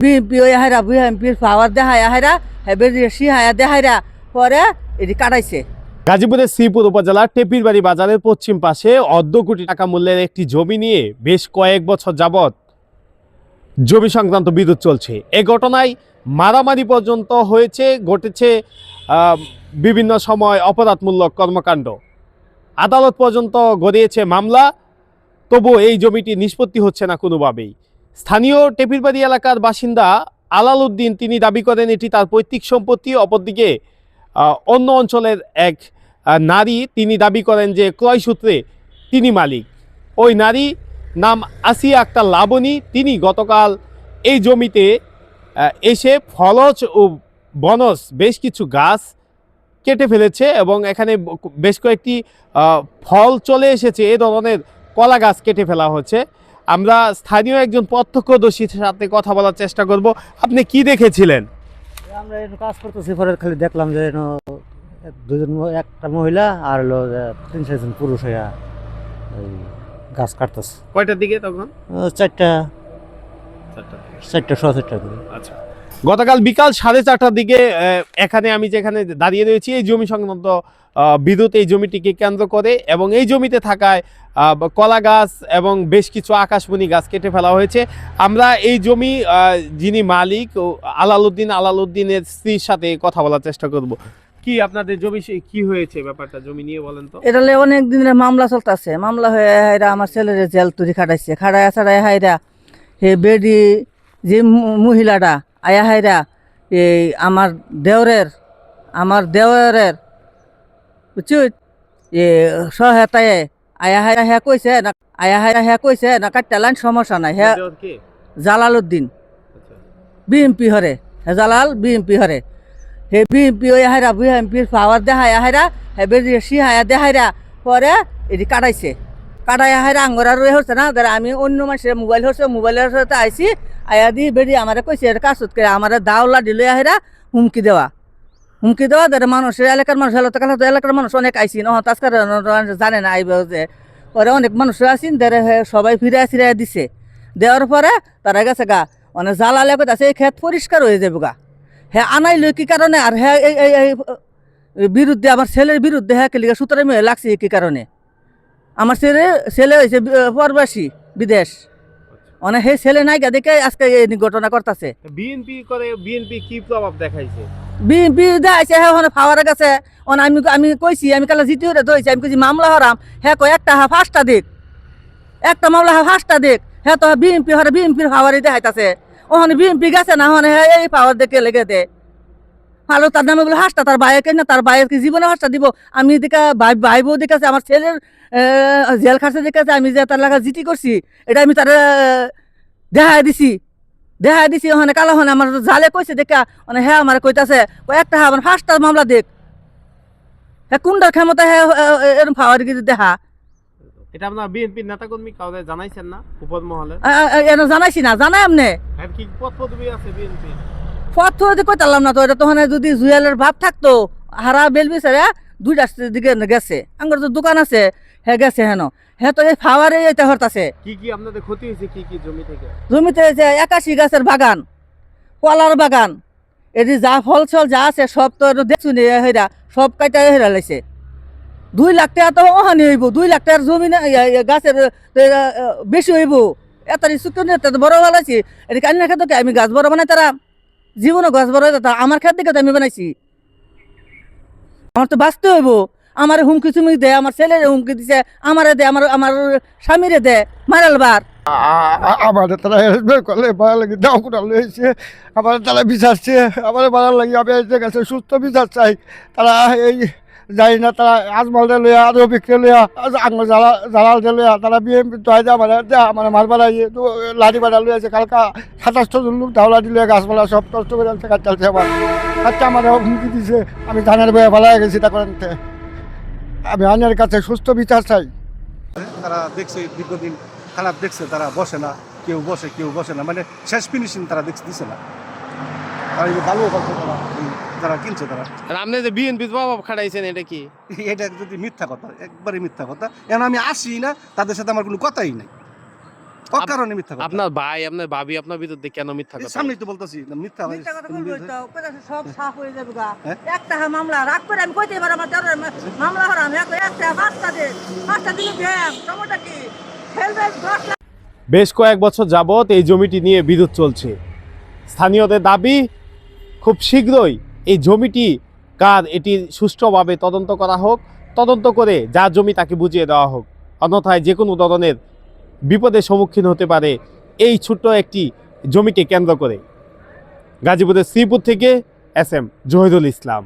BNP ওই হাইরা বিএনপির পাওয়ার দেখায় হাইরা হেবে রেশি হায়া দেখাইরা পরে এটি কাটাইছে। গাজীপুরের শ্রীপুর উপজেলার টেপিরবাড়ি বাজারের পশ্চিম পাশে অর্ধ কোটি টাকা মূল্যের একটি জমি নিয়ে বেশ কয়েক বছর যাবৎ জমি সংক্রান্ত বিদ্যুৎ চলছে। এ ঘটনায় মারামারি পর্যন্ত হয়েছে, ঘটেছে বিভিন্ন সময় অপরাধমূলক কর্মকাণ্ড। আদালত পর্যন্ত গড়িয়েছে মামলা তবু এই জমিটি নিষ্পত্তি হচ্ছে না কোনোভাবেই। স্থানীয় টেপিরবাড়ি এলাকার বাসিন্দা আলাল উদ্দিন তিনি দাবি করেন এটি তার পৈতৃক সম্পত্তি, অপরদিকে অন্য অঞ্চলের এক নারী। তিনি দাবি করেন যে ক্রয় সূত্রে তিনি মালিক। ওই নারী নাম আসিয়া আক্তার লাবণী। তিনি গতকাল এই জমিতে এসে ফলজ ও বনজ বেশ কিছু গাছ কেটে ফেলেছে এবং এখানে বেশ কয়েকটি ফল চলে এসেছে। এ ধরনের কলা গাছ কেটে ফেলা হচ্ছে আমরা স্থানীয় একজন প্রত্যক্ষদর্শীর সাথে কথা বলার চেষ্টা করব। আপনি কি দেখেছিলেন? আমরা কাজ করতেছি পরে খালি দেখলাম যে দুজন একটা মহিলা আর হলো তিন চারজন পুরুষ হইয়া ওই গাছ কাটতেছে। কয়টার দিকে তখন? চারটা। চারটা সোয়া চারটা দিকে। আচ্ছা। গতকাল বিকাল সাড়ে চারটার দিকে এখানে আমি যেখানে দাঁড়িয়ে রয়েছি, এই জমি সংক্রান্ত বিদ্যুৎ এই জমিটিকে কেন্দ্র করে এবং এই জমিতে থাকায় কলা গাছ এবং বেশ কিছু আকাশমণি গাছ কেটে ফেলা হয়েছে। আমরা এই জমি যিনি মালিক, ও, আলালউদ্দিন, আলালউদ্দিনের স্ত্রীর সাথে কথা বলার চেষ্টা করব। কি আপনাদের জমি কি হয়েছে ব্যাপারটা, জমি নিয়ে বলেন তো? এটা অনেক দিনের মামলা চলতেছে। মামলা হয়ে হাইরা আমার ছেলের জেল তুরি খাটাইছে। খাড়ায় ছাড়াই হাইরা হে বেডি যে মহিলাটা আয়া হাইরা এই আমার দেওরের আমার দেওরের বুঝছি এ সহায়তায় আয়া হাইরা হ্যাঁ কইছে না আয়া হাইরা হ্যাঁ কইছে না কাটতেলান সমস্যা নাই হ্যাঁ? জালাল উদ্দিন আচ্ছা। বিএমপি হরে হে জালাল বিএমপি হরে হে বিএমপি ওই হাইরা বিএমপির পাওয়ার দেখায় হাইরা হে বেশি হায়া দেখাইরা পরে এটি কাটাইছে কাটাই হাইরা আঙ্গর আর হচ্ছে না ধর আমি অন্য মানুষের মোবাইল হচ্ছে মোবাইলের সাথে আইসি আয়া দি বেরি আমারে কইছে, এর কাজ করে আমার দাওলা দিলে হাইরা হুমকি দেওয়া। হুমকি দেওয়া ধরে মানুষের এলাকার মানুষ হলো তো এলাকার মানুষ অনেক আইসি ন আজকাল জানে না, আইব যে পরে অনেক মানুষ আসিন ধরে সবাই ফিরে ফিরে দিছে। দেওয়ার পরে তারা গেছে গা মানে জ্বালালে আছে এই ক্ষেত পরিষ্কার হয়ে যাবে গা। হ্যাঁ আনাইলো কি কারণে? আর হ্যাঁ এই এই বিরুদ্ধে, আমার ছেলের বিরুদ্ধে হ্যাঁ কেলিকা সুতরাং লাগছে কি কারণে? আমার ছেলে ছেলে হয়েছে পরবাসী, বিদেশ। মানে সেই ছেলে নাই দেখে আজকে এই ঘটনা করতেছে। বিএনপি করে বিএনপি কি প্রভাব দেখাইছে? বিএনপি দেখাইছে হ্যাঁ ওখানে ফাওয়ার গেছে ওখানে আমি আমি কইছি আমি কালে জিতে উঠে ধরেছি আমি কইছি মামলা হরাম হ্যাঁ কই একটা হা ফার্স্টটা দিক। একটা মামলা হা ফার্স্টটা দিক। হ্যাঁ তো বিএনপি হরে বিএনপির ফাওয়ারই দেখাইতাছে। ওখানে বিএনপি গেছে না ওখানে হ্যাঁ এই পাওয়ার দেখে লেগে দে। ভালো তার নামে বলে হাসটা তার বাইকে না তার বাইকে জীবনে হাসটা দিব? আমি দেখা ভাই ভাই বউ দেখেছে আমার ছেলের জেল খাটছে দেখেছে আমি যে তার লাগা জিটি করছি এটা আমি তার দেখাই দিছি। দেখাই দিছি ওখানে কালো ওখানে আমার জালে কইছে দেখা মানে হ্যাঁ আমার কইতাছে কই একটা হ্যাঁ আমার ফার্স্টটা মামলা দেখ। হ্যাঁ কোনটার ক্ষমতা হ্যাঁ এরকম ফাওয়ার গিরি দেখা? এটা আপনার বিএনপির নেতাকর্মী কাউকে জানাইছেন না উপর মহলে? জানাইছি না জানাই আমনে। আর কি পদ পদবি আছে বিএনপি পথ যদি কইতালাম না তো এটা তো ওখানে যদি জুয়েলের ভাব থাকতো হারা বেল বিচারে দুইটার দিকে গেছে। আঙ্গুর তো দোকান আছে হে গেছে হেন। হে তো এই ফাওয়ারে এটা হরতাছে। কি কি আপনাদের ক্ষতি হয়েছে কি কি জমি থেকে? জমিতে যে একাশি গাছের বাগান কলার বাগান এটি যা ফল ছল যা আছে সব তো দেখছুন হেরা সব কাইটা হেরা লাইছে। দুই লাখ টাকা তো ওহানি হইব দুই লাখ টাকার জমি না গাছের বেশি হইব। এতারি চুক্তি তো বড় বানাইছি এটি কান্না খেতে কি? আমি গাছ বড় বানাই তারা জীবনও গাছ বড় হইতো আমার খেত দিকে আমি বানাইছি। আমার তো বাঁচতে হইব। আমার হুমকি চুমকি দেয় আমার ছেলের হুমকি দিছে, আমারে দে, আমার আমার স্বামীরে দে মারালবার আমাদের তারা দাও কোটা লয়েছে আমার তারা বিচারছে, আমার ভালো লাগে আমি গেছে সুস্থ বিচার চাই। তারা এই যাই না, তারা আজমলদে লইয়া বিক্রি লইয়া আঙুল জালা জালাল দে লইয়া, তারা বিএমপি তো আইদা মানে দেয়া মানে মারবার আইয়ে লাঠি বাড়া লইয়াছে কালকা সাতাশটা জন লোক ধাওলা দিলে গাছপালা সব কষ্ট করে আছে কাজ চালছে আমার আচ্ছা আমার হুমকি দিছে, আমি ধানের বয়ে ভালো গেছি, তা করেন আমি আইনের কাছে সুস্থ বিচার চাই। তারা দেখছে, দীর্ঘদিন খারাপ দেখছে, তারা বসে না, কেউ বসে কেউ বসে না মানে শেষ ফিনিশিং তারা দেখছে, দিছে না। তারা ভালো এই যারা কিনছে তারা। আর আপনি যে বিএনপি প্রভাব খাটাইছেন এটা কি? এটা যদি মিথ্যা কথা একবারে মিথ্যা কথা। এখন আমি আসি না তাদের সাথে আমার কোনো কথাই নাই। অকারণে মিথ্যা কথা। আপনার ভাই আপনার ভাবি আপনার বিরুদ্ধে কেন মিথ্যা কথা? সামনেই তো বলতেছি না, মিথ্যা মিথ্যা কথা বলব তো কোথায় সব সাফ হয়ে যাবে গা। হ্যাঁ? একটা হা মামলা রাগ করে আমি কইতে পারব আমার মামলা হরাম এক একটা পাঁচটা দিন পাঁচটা দিন ব্যায়াম সময়টা কি? ফেলবে দশ বেশ কয়েক বছর যাবত এই জমিটি নিয়ে বিদ্যুৎ চলছে। স্থানীয়দের দাবি খুব শীঘ্রই এই জমিটি কার? এটি সুষ্ঠুভাবে তদন্ত করা হোক, তদন্ত করে যা জমি তাকে বুঝিয়ে দেওয়া হোক। অন্যথায় যে কোনো ধরনের বিপদের সম্মুখীন হতে পারে এই ছোট্ট একটি জমিকে কেন্দ্র করে। গাজীপুরের শ্রীপুর থেকে এস এম জহিরুল ইসলাম।